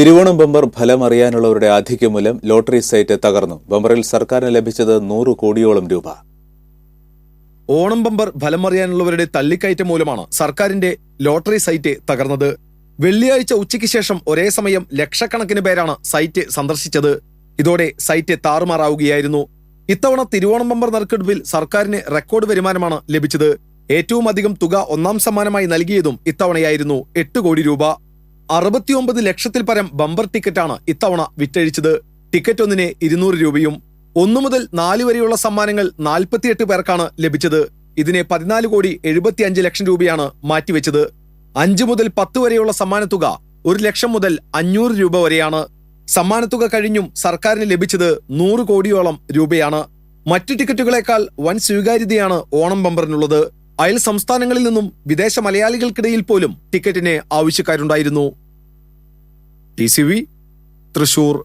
Thiruvonam bumper ഫലമറിയാനുള്ളവരുടെ ആധിക്യം മൂലം lottery site തകർന്നു. ബമ്പറിൽ സർക്കാരിന് ലഭിച്ചത് നൂറ് കോടിയോളം രൂപ. ഓണം ബമ്പർ ഫലമറിയാനുള്ളവരുടെ തള്ളിക്കയറ്റം മൂലമാണ് സർക്കാരിന്റെ ലോട്ടറി സൈറ്റ് തകർന്നത്. വെള്ളിയാഴ്ച ഉച്ചയ്ക്ക് ശേഷം ഒരേ സമയം ലക്ഷക്കണക്കിന് പേരാണ് സൈറ്റ് സന്ദർശിച്ചത്. ഇതോടെ സൈറ്റ് താറുമാറാവുകയായിരുന്നു. ഇത്തവണ തിരുവോണം ബമ്പർ നറുക്കെടുപ്പിൽ സർക്കാരിന് റെക്കോർഡ് വരുമാനമാണ് ലഭിച്ചത്. ഏറ്റവും അധികം തുക ഒന്നാം സമ്മാനമായി നൽകിയതും ഇത്തവണയായിരുന്നു എട്ട് കോടി രൂപ. അറുപത്തിയൊമ്പത് ലക്ഷത്തിൽ പരം ബമ്പർ ടിക്കറ്റാണ് ഇത്തവണ വിറ്റഴിച്ചത്. ടിക്കറ്റ് ഒന്നിന് ഇരുന്നൂറ് രൂപയും ഒന്നു മുതൽ നാല് വരെയുള്ള സമ്മാനങ്ങൾ നാൽപ്പത്തിയെട്ട് പേർക്കാണ് ലഭിച്ചത്. ഇതിനെ പതിനാല് കോടി എഴുപത്തിയഞ്ച് ലക്ഷം രൂപയാണ് മാറ്റിവെച്ചത്. അഞ്ച് മുതൽ പത്ത് വരെയുള്ള സമ്മാനത്തുക ഒരു ലക്ഷം മുതൽ അഞ്ഞൂറ് രൂപ വരെയാണ്. സമ്മാനത്തുക കഴിഞ്ഞും സർക്കാരിന് ലഭിച്ചത് നൂറ് കോടിയോളം രൂപയാണ്. മറ്റു ടിക്കറ്റുകളേക്കാൾ വൻ സ്വീകാര്യതയാണ് ഓണം ബമ്പറിനുള്ളത്. അയൽ സംസ്ഥാനങ്ങളിൽ നിന്നും വിദേശ മലയാളികൾക്കിടയിൽ പോലും ടിക്കറ്റിന് ആവശ്യക്കാരുണ്ടായിരുന്നു. T C V Thrissur